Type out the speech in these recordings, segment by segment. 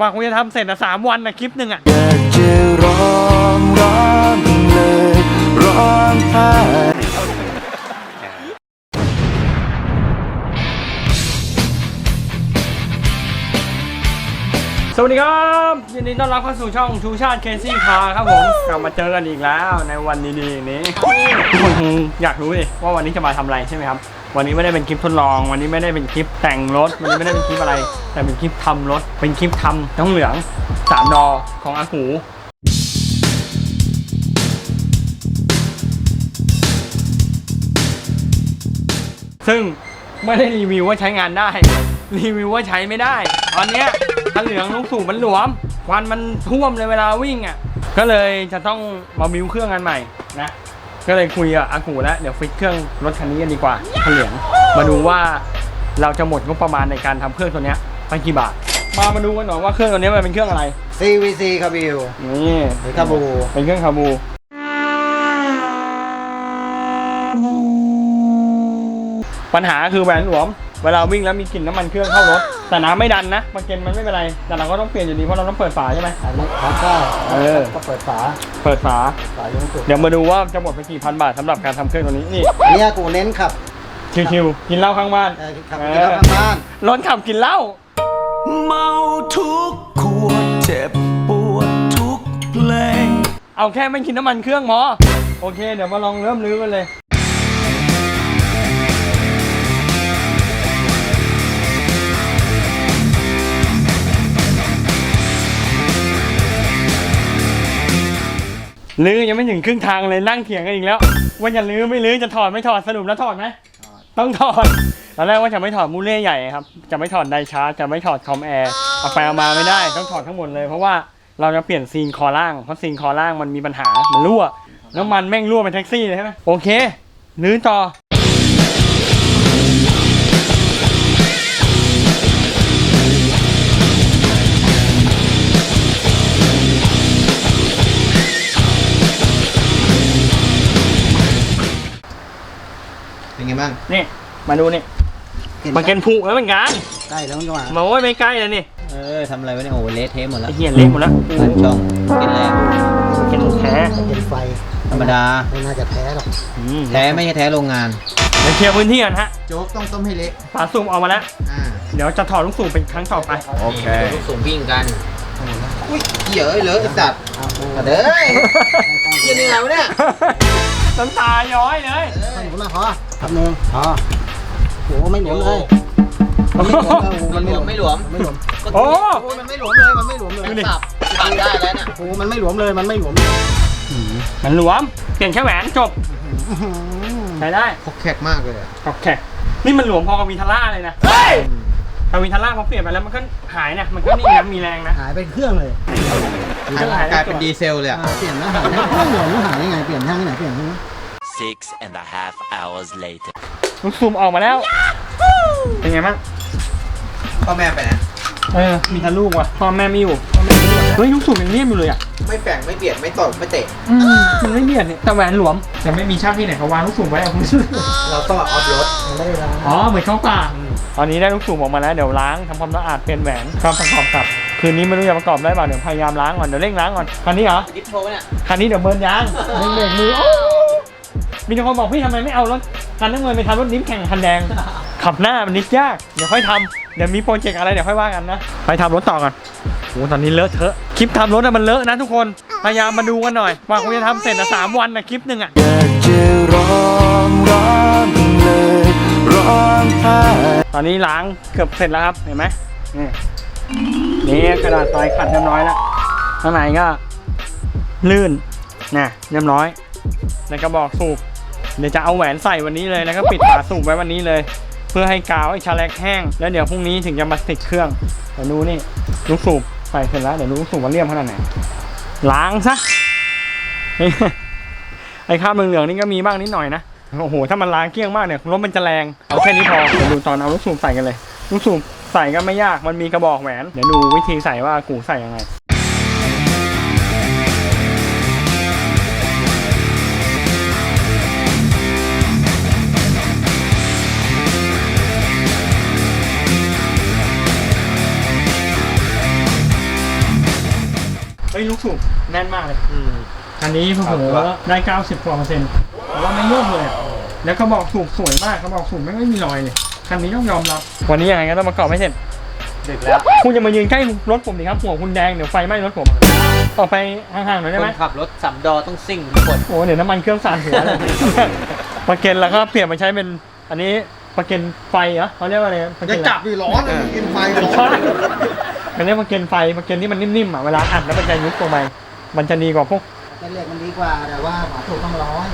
ว่ากูจะทำเสร็จอะสามวันนะคลิปหนึ่งอะ อยากจะร้องร้องเลยร้องไห้ สวัสดีครับยินดีต้อนรับเข้าสู่ช่องชูชาติเคซี่คาครับผมกลับมาเจอกันอีกแล้วในวันดีๆอย่างนี้ทุกคนคงอยากรู้ดิว่าวันนี้จะมาทำอะไรใช่ไหมครับ วันนี้ไม่ได้เป็นคลิปทดลอง วันนี้ไม่ได้เป็นคลิปแต่งรถ วันนี้ไม่ได้เป็นคลิปอะไร แต่เป็นคลิปทำรถ เป็นคลิปทำน้องเหลืองสามดอของอากูซึ่งไม่ได้รีวิวว่าใช้งานได้ รีวิวว่าใช้ไม่ได้ ตอนเนี้ยคันเหลืองลูกสูบมันหลวมควันมันท่วมเลยเวลาวิ่งอะ ก็เลยจะต้องมาบิวเครื่องกันใหม่นะ ก็เลยคุยกับอากูแล้วเดี๋ยวฟิตเครื่องรถคันนี้กันดีกว่าคันเหลืองมาดูว่าเราจะหมดงบประมาณในการทำเครื่องตัวเนี้ยไปกี่บาทมามาดูกันหน่อยว่าเครื่องตัวเนี้ยมันเป็นเครื่องอะไร CVC ครับบิวนี่หรือคาบูเป็นเครื่องคาบูปัญหาคือแหวนหลวม เวลาวิ่งแล้วมีกลิ่นน้ำมันเครื่องเข้ารถ แต่น้ำไม่ดันนะมันเกนมันไม่เป็นไร แต่เราก็ต้องเปลี่ยนอยู่ดีเพราะเราต้องเปิดฝาใช่ไหม อันนี้ครับก็เออ ก็เปิดฝาเปิดฝา ฝายังสุดเดี๋ยวมาดูว่าจะหมดไปกี่พันบาทสำหรับการทำเครื่องตัวนี้นี่ อันนี้กูเน้นขับชิวๆกินเหล้าข้างบ้านเอ่อขับกินแล้วข้างบ้านรถขับกินเหล้า เมาทุกขวดเจ็บปวดทุกเพลง เอาแค่ไม่กินน้ำมันเครื่องพอโอเค เดี๋ยวมาลองเริ่มรื้อกันเลย ลื้อยังไม่ถึงครึ่งทางเลยนั่งเถียงกันอีกแล้วว่าจะลื้อไม่ลื้อจะถอดไม่ถอดสรุปแล้วถอดไหมต้องถอดตอนแรกว่าจะไม่ถอดมูเล่ใหญ่ครับ จะไม่ถอดไดชาร์จจะไม่ถอดคอมแอร์เอาไปเอามาไม่ได้ต้องถอดทั้งหมดเลย เพราะว่าเราจะเปลี่ยนซีนคอล่างเพราะซีนคอล่างมันมีปัญหามันรั่วน้ำมันแม่งรั่วเป็นแท็กซี่เลยใช่ไหมโอเคลื้อต่อ บ้างนี่มาดูนี่มาเกนผูกแล้วเหมือนกันใกล้แล้วมันก็มามาโอ้ยไม่ใกล้แล้วนี่เออทำอะไรวะเนี่ยโอ้โหเละเทะหมดแล้วไอ้เหี้ยเล็กหมดแล้วพันช่องกินแรกเกนแท้เป็นไฟธรรมดาไม่น่าจะแพ้หรอกอืมแท้ไม่ใช่แท้โรงงานเดี๋ยวเคลียร์พื้นที่กันฮะโจ๊กต้องต้มให้เละฝาสูบออกมาแล้ว อ่าเดี๋ยวจะถอดลูกสูบเป็นครั้งต่อไป โอเคลูกสูงวิ่งกันอุ้ยเหี้ยเอ้ยเลอะไอ้สัตว์เอาเด้อเหี้ยนี่ไงวะเนี่ยน้ำตาย้อยเลยไม่หมุนละพอ ทำหนึ่งพอโหไม่หลวมเลยมันไม่หลวมเลยโอ้โหมันหลวมไม่หลวมไม่หลวมโอ้ โอ้ยมันไม่หลวมเลยมันไม่หลวมเลยดูดิ สับสับได้แล้วเนี่ยโอ้โหมันไม่หลวมเลยมันไม่หลวมเลยมันหลวม เปลี่ยนแค่แหวนจบใช้ได้พกแขกมากเลยอะโอเคนี่มันหลวมพอกับวินทาร่าเลยนะแต่วินทาร่าพอเปลี่ยนไปแล้วมันก็หายนะมันก็นี่นะมีแรงนะ หายไปเครื่องเลยมันก็หายกลายเป็นดีเซลเลยอะอ่าเปลี่ยนนะหายเครื่องหลวมหายยังไงเปลี่ยนทางที่ไหนเปลี่ยนทางนี้ Six and a half hours later. ลูกสูบออกมาแล้ว เป็นไงบ้างพ่อแม่ไปนะ เออ มีทะลูกว่ะพ่อแม่ไม่อยู่พ่อแม่ไม่อยู่เฮ้ยลูกสูบยังเรียบอยู่เลยอะไม่แฝงไม่เบียดไม่ตกไม่เตะ อืมมันไม่เบียดเนี่ยแต่แหวนหลวม แต่ไม่มีช่างที่ไหนเขาวางลูกสูบไว้อะคุณเราต้องออฟรถมันไม่ได้ล้างอ๋อ เหมือนเข้าป่า ตอนนี้ได้ลูกสูบออกมาแล้ว เดี๋ยวล้างทำความสะอาดเปลี่ยนแหวนความประกอบกับคืนนี้ไม่รู้จะประกอบได้เปล่าเดี๋ยวพยายามล้างก่อนเดี๋ยวเร่งล้างก่อนคันนี้เหรอ ดิฟโทเนี่ยคันนี้เดี๋ยวเบิร์นยางเร่งเบรกมือโอ้ มีแต่คนบอกพี่ทำไมไม่เอารถคันน้ำเงินไปทำรถดิฟแข่งคันแดง ขับหน้ามันนิดยากเดี๋ยวค่อยทำเดี๋ยวมีโปรเจกต์อะไรเดี๋ยวค่อยว่ากันนะไปทำรถต่อก่อนโอ้ตอนนี้เลอะเทอะคลิปทำรถอะมันเลอะนะทุกคนพยายามมาดูกันหน่อยว่ากูจะทำเสร็จอะสามวันนะคลิปหนึ่งอะอยากจะร้องร้องเลยร้องไห้ตอนนี้ล้างเกือบเสร็จแล้วครับเห็นไหมนี่นี่กระดาษทรายขัดเรียบร้อยแล้วข้างในก็ลื่นนะเรียบร้อย แล้วก็บอกสูบ เดี๋ยวจะเอาแหวนใส่วันนี้เลยแล้วก็ปิดฝาสูบไว้วันนี้เลย เพื่อให้กาวไอ้ชาแลกแห้ง แล้วเดี๋ยวพรุ่งนี้ถึงจะมาติดเครื่องเดี๋ยวดูนี่ลูกสูบใส่เสร็จแล้วเดี๋ยวดูลูกสูบว่าเลี่ยมขนาดไหนล้างซะไอ้คราบเหลืองๆนี่ก็มีบ้างนิดหน่อยนะโอ้โหถ้ามันล้างเกลี้ยงมากเนี่ยรถมันจะแรงเอาแค่นี้พอเดี๋ยวดูตอนเอาลูกสูบใส่กันเลยลูกสูบใส่ก็ไม่ยากมันมีกระบอกแหวนเดี๋ยวดูวิธีใส่ว่ากูใส่ยังไง สูบแน่นมากเลย อืมคันนี้โอ้โหครับได้90กว่าเปอร์เซ็นต์แต่ว่าไม่ร่วงเลยอะแล้วก็บอกสูบสวยมากเขาบอกสูบไม่ไม่มีรอยเลย คันนี้ต้องยอมรับ วันนี้ยังไงก็ต้องประกอบให้เสร็จ ดึกแล้วคุณจะมายืนใกล้รถผมดิครับหัวคุณแดงเดี๋ยวไฟไหม้รถผมออกไปห่างๆหน่อยได้คไหมนขับรถสามดอต้องซิ่งทุกคน โอ้เดี๋ยวน้ำมันเครื่องสาดหัวเลย ประเก็นแล้วก็เปลี่ยนมาใช้เป็นอันนี้ประเก็นไฟเหรอเขาเรียกว่าอะไรประเก็นอะไร จับดิร้อนเลยกินไฟร้อน ใช่ มันเรียกประเก็นไฟประเก็นที่มันนิ่มๆอะเวลาอัดแล้วมันจะยุบลงไปมันจะดีกว่าพวกเป็นเหล็กมันดีกว่าแต่ว่าฝาสูบต้องร้อน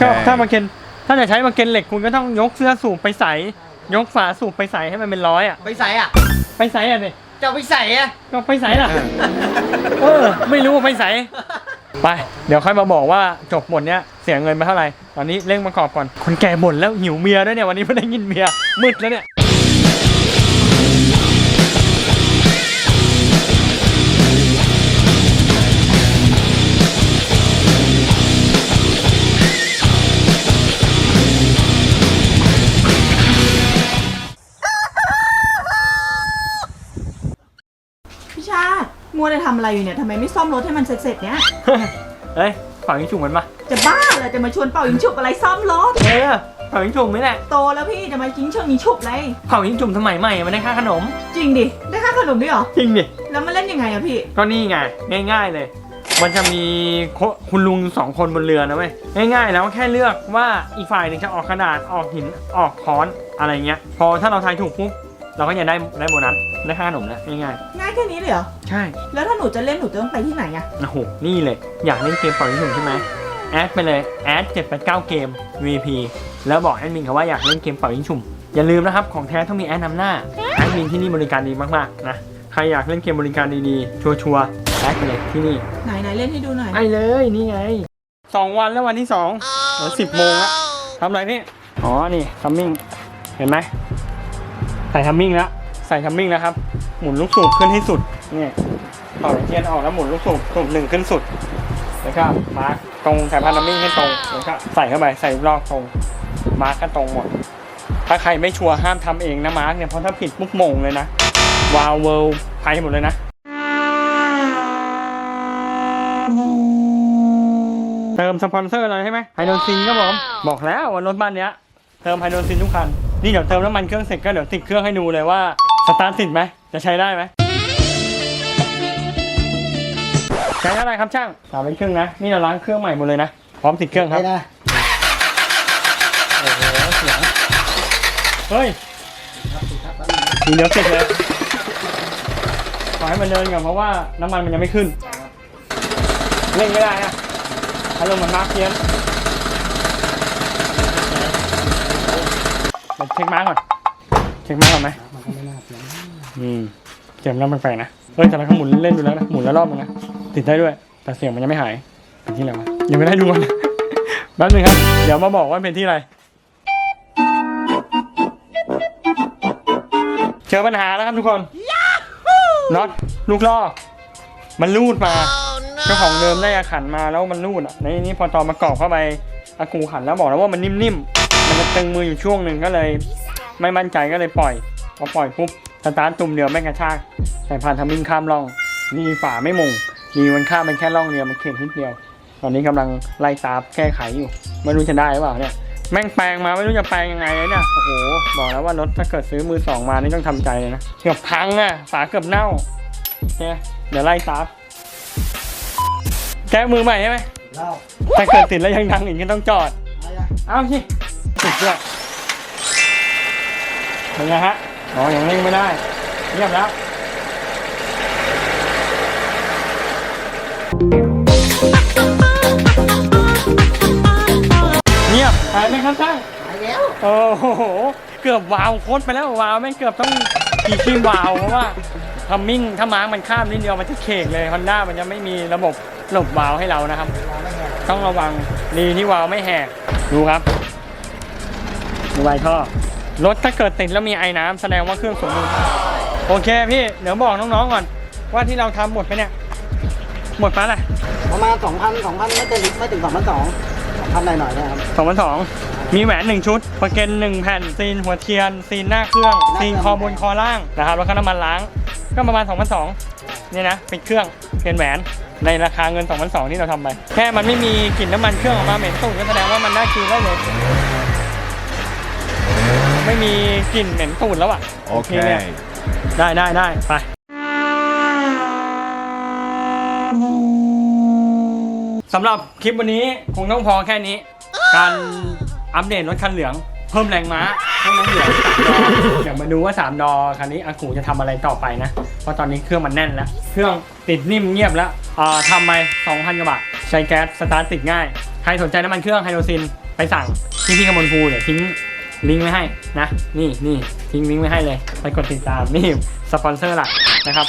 ก็ถ้าประเก็นถ้าจะใช้ประเก็นเหล็กคุณก็ต้องยกเสื้อสูบไปใส่ยกฝาสูบไปใส่ให้มันเป็นร้อยอะไปใส่อะ ไปใส่อะสิจะไปใส่อะ ก็ไปใส่ล่ะเออไม่รู้ว่าไปใส่ไป เดี๋ยวค่อยมาบอกว่าจบหมดเนี้ยเสียเงินไปเท่าไหร่ตอนนี้เร่งประกอบก่อนคนแก่บ่นแล้วหิวเมียด้วยเนี่ยวันนี้ไม่ได้ยินเมียมืดแล้วเนี่ย ทำอะไรอยู่เนี่ยทำไมไม่ซ่อมรถให้มันเสร็จๆเนี่ยเฮ้ยฝังยิงฉุงมันมาจะบ้าเหรอจะมาชวนเป่ายิงฉุบอะไรซ่อมรถเออฝังยิงฉุงนี่แหละโตแล้วพี่จะมายิงเชิงยิงฉุบอะไรเผายิงฉุงสมัยใหม่มันได้ค่าขนม จริงดิได้ค่าขนมด้วยเหรอจริงดิ แล้วมันเล่นยังไงอะพี่ ก็นี่ไงง่าย ๆเลย มันจะมีโคคุณลุงสองคนบนเรือนะเว้ยง่ายๆแล้วแค่เลือกว่าอีกฝ่ายหนึ่งจะออกกระดาษออกหินออกค้อนอะไรเงี้ย พอถ้าเราทายถูกปุ๊บ เราก็จะได้ได้โบนัสได้ค่าขนมแล้วง่ายง่ายแค่นี้เลยเหรอ ๆใช่แล้วถ้าหนูจะเล่นหนูจะต้องไปที่ไหนอะโอ้โหนี่เลย อยากเล่นเกมเป่ายิงฉุงใช่ไหมแอดไปเลยแอด789เกม VP แล้วบอกแอดมินเขาว่าอยากเล่นเกมเป่ายิงฉุบอย่าลืมนะครับของแท้ต้องมีแอดนำหน้าแอดมินที่นี่บริการดีมากๆนะใครอยากเล่นเกมบริการดีๆชัวร์ๆแอดไปเลยที่นี่ ไหนไหนเล่นให้ดูหน่อย ไปเลยนี่ไงสองวันแล้ววันที่สองเดี๋ยวสิบโมงละทำอะไรพี่ อ๋อ นี่ทัมมิ่ง เห็นไหมใส่ทัมมิ่งแล้วใส่ทัมมิ่งแล้วครับ หมุนลูกสูบขึ้นให้สุดนี่ต่อเทียนออกแล้วหมุนลูกสูบสูบหนึ่งขึ้นสุดแล้วก็มาร์กตรงสายพานทัมมิ่งให้ตรงแล้วก็ใส่เข้าไปใส่รอบตรงมาร์กก็ตรงหมด ถ้าใครไม่ชัวร์ห้ามทำเองนะมาร์กเนี่ยเพราะถ้าผิดปุ๊บมงเลยนะวาวเวิลไปหมดเลยนะเติมสปอนเซอร์อะไรใช่ไหมไฮโดรซินครับผมบอกแล้วว่ารถบ้านเนี้ยเติมไฮโดรซินทุกคัน นี่เดี๋ยวเติมน้ำมันเครื่องเสร็จก็เดี๋ยวติดเครื่องให้ดูเลยว่าสตาร์ทติดไหมจะใช้ได้ไหมใช้อะไรครับช่างสามเป็นเครื่องนะนี่เราล้างเครื่องใหม่หมดเลยนะพร้อมติดเครื่องครับได้นะโอ้โหเสียงเฮ้ยครับสิครับแป๊บนึงนะทีเดียวเสร็จเลยขอให้มันเดินก่อนเพราะว่าน้ำมันมันยังไม่ขึ้นเร่งไม่ได้นะอารมณ์เหมือนมาร์คเพียน เช็คมาก่อน เช็คมาก่อนไหมมันก็ไม่น่าเสียอืมเสียงมันแปลกๆนะเฮ้ยแต่เราก็หมุนเล่นดูแล้วนะหมุนแล้วรอบนึงนะติดได้ด้วย แต่เสียงมันยังไม่หายเป็นที่อะไรวะยังไม่ได้ดูนะแป๊บนึงครับ เดี๋ยวมาบอกว่าเป็นที่อะไรเจอปัญหาแล้วครับทุกคนน็อตลูกล่อ มันรูดมาเจ้าของเดิมได้อาขันมาแล้วมันรูดอะในนี้พอตอนประกอบเข้าไปอากูขันแล้วบอกแล้วว่ามันนิ่มๆ มันจะตึงมืออยู่ช่วงหนึ่งก็เลย ไม่มั่นใจก็เลยปล่อยพอปล่อยปุ๊บสตาร์ทตุ่มเดียวไม่กระชากใส่ผ่านทำมิ่งข้ามร่องนี่ฝาไม่มงมีมันข้ามเป็นแค่ร่องเดียวมันเข็นนิดเดียว ตอนนี้กำลังไล่ตามแก้ไขอยู่ไม่รู้จะได้หรือเปล่าเนี่ยแม่งแปลงมาไม่รู้จะแปลงยังไงเลยเนี่ยโอ้โหบอกแล้วว่ารถถ้าเกิดซื้อมือสองมานี่ต้องทำใจเลยนะเกือบพังอะฝาเกือบเน่าเนี่ยเดี๋ยวไล่ตามแก้มือใหม่ใช่ไหมเล่าถ้าเกิดติดแล้วยังดังอีกก็ต้องจอดอะไรอะเอาสิ ติดด้วยเป็นไงฮะอ๋อยังเร่งไม่ได้เงียบแล้วเงียบหายไหมครับช่างหายแล้วโอ้โหเกือบวาวโคตรไปแล้ววาวไม่งเกือบต้องขีดขี้วาวเพราะว่าทัมมิ่งถ้ามาร์กมันข้ามนิดเดียวมันจะเคกเลยฮอนด้ามันจะไม่มีระบบหลบวาวให้เรานะครับเราไม่แหกต้องระวังดีที่วาล์วไม่แหกดูครับ ดูใบท่อรถถ้าเกิดติดแล้วมีไอ้น้ำแสดงว่าเครื่องสมบูรณ์มากโอเคพี่เดี๋ยวบอกน้องๆก่อน ว่าที่เราทำหมดไปเนี่ย หมดไปแหละประมาณสองพันสองพันไม่เกินไม่ถึงสองพันสองสองพันหน่อยๆเนี่ยครับสองพันสองมีแหวนหนึ่งชุดประเก็นหนึ่งแผ่นซีนหัวเทียน ซีนหน้าเครื่อง ซีนคอบนคอล่างนะครับแล้วก็น้ำมันล้างก็ประมาณ2 0 0นี่นะปิดเครื่องเปลี่ยนแหวนในราคาเงิน2 2 0 0ที่เราทำไป แค่มันไม่มีกลิ่นน้ำมันเครื่องออกมาเหม็นตูดก็แสดงว่ามันน่ากินได้เลย ไม่มีกลิ่นเหม็นตูดแล้วอะโอเคเนี่ยได้ได้ได้ไปสำหรับคลิปวันนี้คงต้องพอแค่นี้ การอัปเดตรถคันเหลือง เพิ่มแรงม้าให้น้องเหลืองสามดอเดี๋ยวมาดูว่า 3 ดอคันนี้อากูจะทำอะไรต่อไปนะ เพราะตอนนี้เครื่องมันแน่นแล้ว เครื่องติดนิ่มเงียบแล้วอ่าทำไป2,000กว่าบาทใช้แก๊สสตาร์ทติดง่าย ใครสนใจน้ำมันเครื่องไฮโดรซินไปสั่งที่พี่กมลภูเดี๋ยวทิ้ง ลิงก์ไว้ให้นะ นี่นี่ทิ้งลิงก์ไว้ให้เลย ไปกดติดตามนี่สปอนเซอร์หลักนะครับ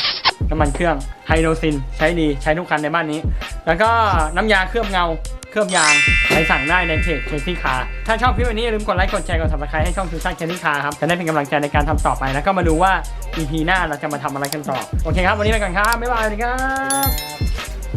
น้ำมันเครื่องไฮโดรซินใช้ดีใช้ทุกคันในบ้านนี้ แล้วก็น้ำยาเคลือบเงาเคลือบยางไปสั่งได้ในเพจเคซี่คาถ้าชอบคลิปวันนี้อย่าลืมกดไลค์กดแชร์กด subscribe ให้ช่องซูซ่าเคซี่คาครับจะได้เป็นกำลังใจในการทำต่อไปแล้วก็มาดูว่า EP หน้าเราจะมาทำอะไรกันต่อโอเคครับวันนี้ไปก่อนครับบ๊ายบายสวัสดีครับ